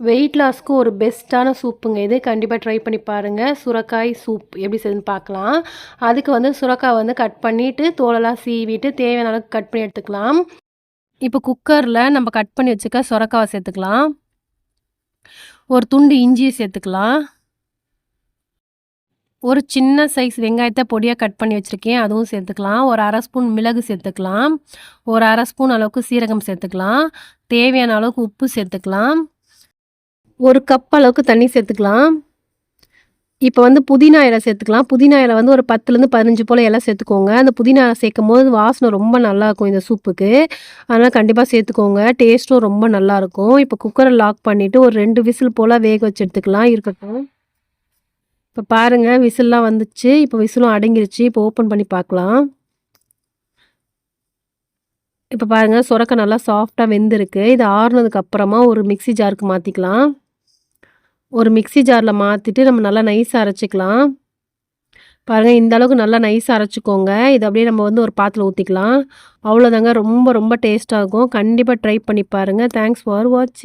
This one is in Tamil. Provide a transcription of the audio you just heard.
வெயிட் லாஸ்க்கு ஒரு பெஸ்ட்டான சூப்புங்க. இது கண்டிப்பாக ட்ரை பண்ணி பாருங்கள் சுரக்காய் சூப் எப்படி செய்யுதுன்னு பார்க்கலாம். அதுக்கு வந்து சுரக்காய் வந்து கட் பண்ணிவிட்டு தோலெல்லாம் சீவிட்டு தேவையான அளவுக்கு கட் பண்ணி எடுத்துக்கலாம். இப்போ குக்கரில் நம்ம கட் பண்ணி வச்சுக்க சுரக்காவை சேர்த்துக்கலாம். ஒரு துண்டு இஞ்சியை சேர்த்துக்கலாம். ஒரு சின்ன சைஸ் வெங்காயத்தை பொடியாக கட் பண்ணி வச்சுருக்கேன். அதுவும் சேர்த்துக்கலாம். ஒரு அரை ஸ்பூன் மிளகு சேர்த்துக்கலாம். ஒரு அரை ஸ்பூன் அளவுக்கு சீரகம் சேர்த்துக்கலாம். தேவையான அளவுக்கு உப்பு சேர்த்துக்கலாம். ஒரு கப் அளவுக்கு தண்ணி சேர்த்துக்கலாம். இப்போ வந்து புதினா இலை சேர்த்துக்கலாம். புதினா இலை வந்து ஒரு பத்துலேருந்து பதினஞ்சு போல் இலை சேர்த்துக்கோங்க. அந்த புதினா இலை சேர்க்கும் போது வாசனை ரொம்ப நல்லாயிருக்கும் இந்த சூப்புக்கு. அதனால் கண்டிப்பாக சேர்த்துக்கோங்க. டேஸ்ட்டும் ரொம்ப நல்லாயிருக்கும் இப்போ குக்கரை லாக் பண்ணிவிட்டு ஒரு ரெண்டு விசில் போல் வேக வச்சு எடுத்துக்கலாம். இருக்கட்டும். இப்போ பாருங்கள் விசில்லாம் வந்துச்சு. இப்போ விசிலும் அடங்கிருச்சு. இப்போ ஓப்பன் பண்ணி பார்க்கலாம். இப்போ பாருங்கள் சுரக்க நல்லா சாஃப்டாக வெந்திருக்கு. இது ஆறுனதுக்கு அப்புறமா ஒரு மிக்சி ஜாருக்கு மாற்றிக்கலாம் ஒரு மிக்சி ஜாரில் மாற்றிட்டு நம்ம நல்லா நைஸாக அரைச்சிக்கலாம். பாருங்கள் இந்த அளவுக்கு நல்லா நைஸாக அரைச்சிக்கோங்க. இது அப்படியே நம்ம வந்து ஒரு பாத்தில் ஊற்றிக்கலாம் அவ்வளோதாங்க ரொம்ப ரொம்ப டேஸ்ட்டாகும் கண்டிப்பாக ட்ரை பண்ணி பாருங்கள் தேங்க்ஸ் ஃபார் வாட்சிங்